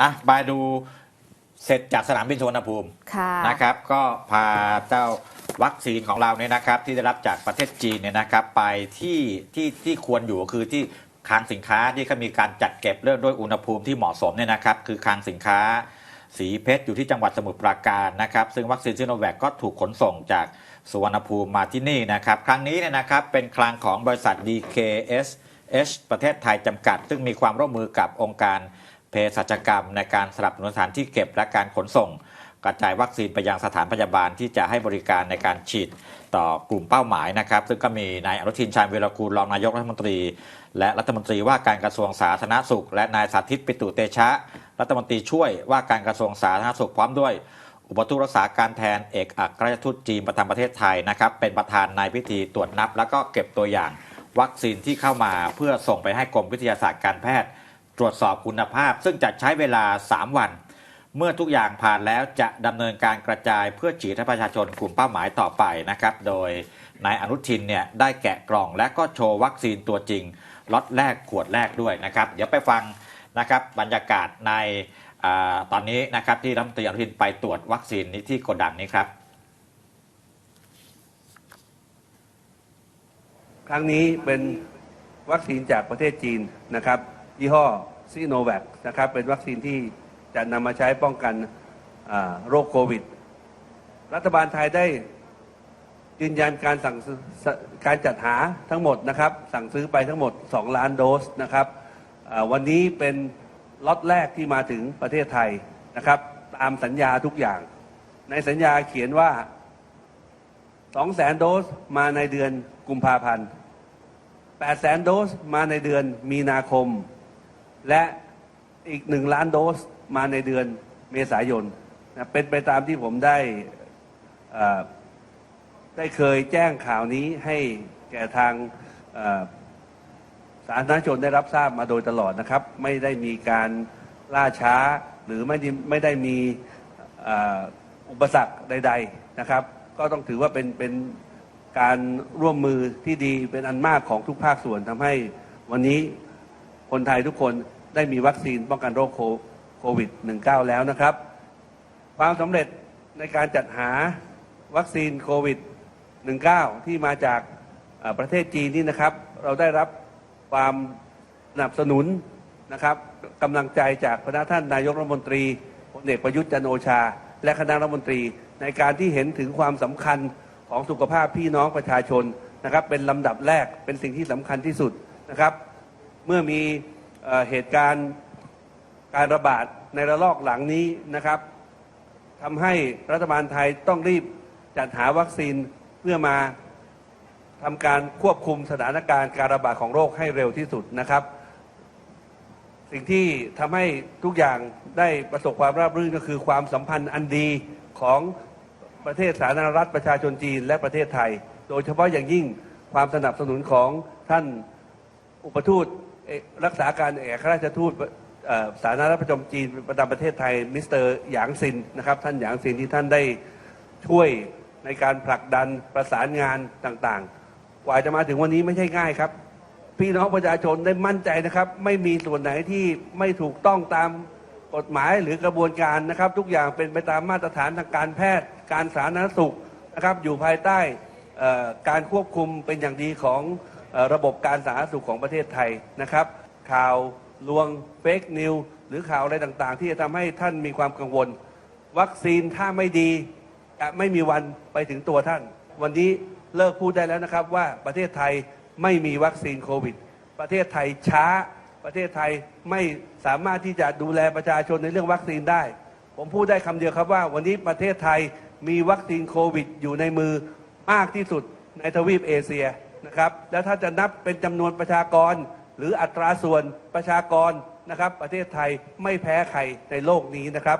อะไปดูเสร็จจากสนามบินสุวรรณภูมิค่ะนะครับ ก็พาเจ้าวัคซีนของเราเนี่ยนะครับ ที่ได้รับจากประเทศจีนเนี่ยนะครับ ไปที่ที่ที่ควรอยู่ก็คือที่คลังสินค้าที่เขามีการจัดเก็บเรื่องด้วยอุณหภูมิที่เหมาะสมเนี่ยนะครับ คือคลังสินค้าสีเพชรอยู่ที่จังหวัดสมุทรปราการนะครับ ซึ่งวัคซีนซิโนแวคก็ถูกขนส่งจากสุวรรณภูมิมาที่นี่นะครับ ครั้งนี้เนี่ยนะครับเป็นคลังของบริษัท DKSH ประเทศไทยจำกัด ซึ่งมีความร่วมมือกับองค์การ เภสัชกรรม ในการสนับสนุนสถานที่เก็บและการขนส่ง กระจายวัคซีนไปยังสถานพยาบาลที่จะให้บริการในการฉีดต่อกลุ่มเป้าหมายนะครับ ซึ่งก็มีนายอนุทินชาญวีรกูลรองนายกรัฐมนตรี และรัฐมนตรีว่าการกระทรวงสาธารณสุข และนายสาธิตปิตุเตชะ รัฐมนตรีช่วยว่าการกระทรวงสาธารณสุขพร้อมด้วย อุปทูตรักษาการแทนเอกอัครราชทูตจีนประจำประเทศไทยนะครับเป็นประธานในพิธีตรวจนับ แล้วก็เก็บตัวอย่าง วัคซีนที่เข้ามาเพื่อส่งไปให้กรมวิทยาศาสตร์การแพทย์ ตรวจสอบคุณภาพ ซึ่งจะใช้เวลา 3 วัน เมื่อทุกอย่างผ่านแล้วจะดำเนินการกระจายเพื่อฉีดให้ประชาชนกลุ่มเป้าหมายต่อไปนะครับโดยนายอนุทินเนี่ยได้แกะกล่องและก็โชว์วัคซีนตัวจริงล็อตแรกขวดแรกด้วยนะครับ เดี๋ยวไปฟังนะครับบรรยากาศในอตอนนี้นะครับที่รัฐมนตรีอนุทินไปตรวจวัคซีนนี้ที่โกดังนี้ครับ ครั้งนี้เป็นวัคซีนจากประเทศจีนนะครับ ยี่ห้อซีโนแวคนะครับเป็นวัคซีนที่จะนำมาใช้ป้องกันโรคโควิด รัฐบาลไทยได้ยืนยันการสั่งการจัดหาทั้งหมดนะครับ สั่งซื้อไปทั้งหมด 2 ล้านโดสนะครับวันนี้เป็นล็อตแรกที่มาถึงประเทศไทยนะครับ ตามสัญญาทุกอย่าง ในสัญญาเขียนว่า2แสนโดสมาในเดือนกุมภาพันธ์8แสนโดสมาในเดือนมีนาคม และอีก 1 ล้านโดสมาในเดือนเมษายนนะเป็นไปตามที่ผมได้ได้เคยแจ้งข่าวนี้ให้แก่ทางสาธารณชนได้รับทราบมาโดยตลอดนะครับ ไม่ได้มีการล่าช้าหรือไม่ไม่ได้มีอุปสรรคใด ๆนะครับ ก็ต้องถือว่าเป็นเป็นการร่วมมือที่ดีเป็นอันมากของทุกภาคส่วนทำให้วันนี้ คนไทยทุกคนได้มีวัคซีนป้องกันโรคโควิด -19 แล้วนะครับ ความสำเร็จในการจัดหาวัคซีนโควิด -19 ที่มาจากประเทศจีนนี่นะครับ เราได้รับความสนับสนุนนะครับกำลังใจจากพระท่านนายกรัฐมนตรีพลเอกประยุทธ์จันโอชา และคณะรัฐมนตรี ในการที่เห็นถึงความสำคัญของสุขภาพพี่น้องประชาชนนะครับ เป็นลำดับแรกเป็นสิ่งที่สำคัญที่สุดนะครับ เมื่อมีเอ่อเหตุการณ์การระบาดในระลอกหลังนี้นะครับทำให้รัฐบาลไทยต้องรีบจัดหาวัคซีนเพื่อมาทำการควบคุมสถานการณ์การระบาดของโรคให้เร็วที่สุดนะครับ สิ่งที่ทำให้ทุกอย่างได้ประสบความราบรื่นก็คือความสัมพันธ์อันดีของประเทศสาธารณรัฐประชาชนจีนและประเทศไทย โดยเฉพาะอย่างยิ่งความสนับสนุนของท่านอุปทูต รักษาการเอกราชทูตสาธารณรัฐประจำจีนประจำประเทศไทยมิสเตอร์หยางซินนะครับท่านหยางซินที่ท่านได้ช่วยในการผลักดันประสานงานต่างๆ กว่าจะมาถึงวันนี้ไม่ใช่ง่ายครับ พี่น้องประชาชนได้มั่นใจนะครับ ไม่มีส่วนไหนที่ไม่ถูกต้องตามกฎหมายหรือกระบวนการนะครับ ทุกอย่างเป็นไปตามมาตรฐานทางการแพทย์ การสาธารณสุขนะครับ อยู่ภายใต้การควบคุมเป็นอย่างดีของ ระบบการสาธารณสุขของประเทศไทยนะครับ ข่าวลวงเฟกนิวหรือข่าวอะไรต่างๆ ที่จะทำให้ท่านมีความกังวล วัคซีนถ้าไม่ดีจะไม่มีวันไปถึงตัวท่าน วันนี้เลิกพูดได้แล้วนะครับว่าประเทศไทยไม่มีวัคซีนโควิด ประเทศไทยช้า ประเทศไทยไม่สามารถที่จะดูแลประชาชนในเรื่องวัคซีนได้ ผมพูดได้คำเดียวครับว่า วันนี้ประเทศไทยมีวัคซีนโควิด อยู่ในมือมากที่สุดในทวีปเอเชีย นะครับแล้วถ้าจะนับเป็นจำนวนประชากร หรืออัตราส่วนประชากรนะครับ ประเทศไทยไม่แพ้ใครในโลกนี้นะครับ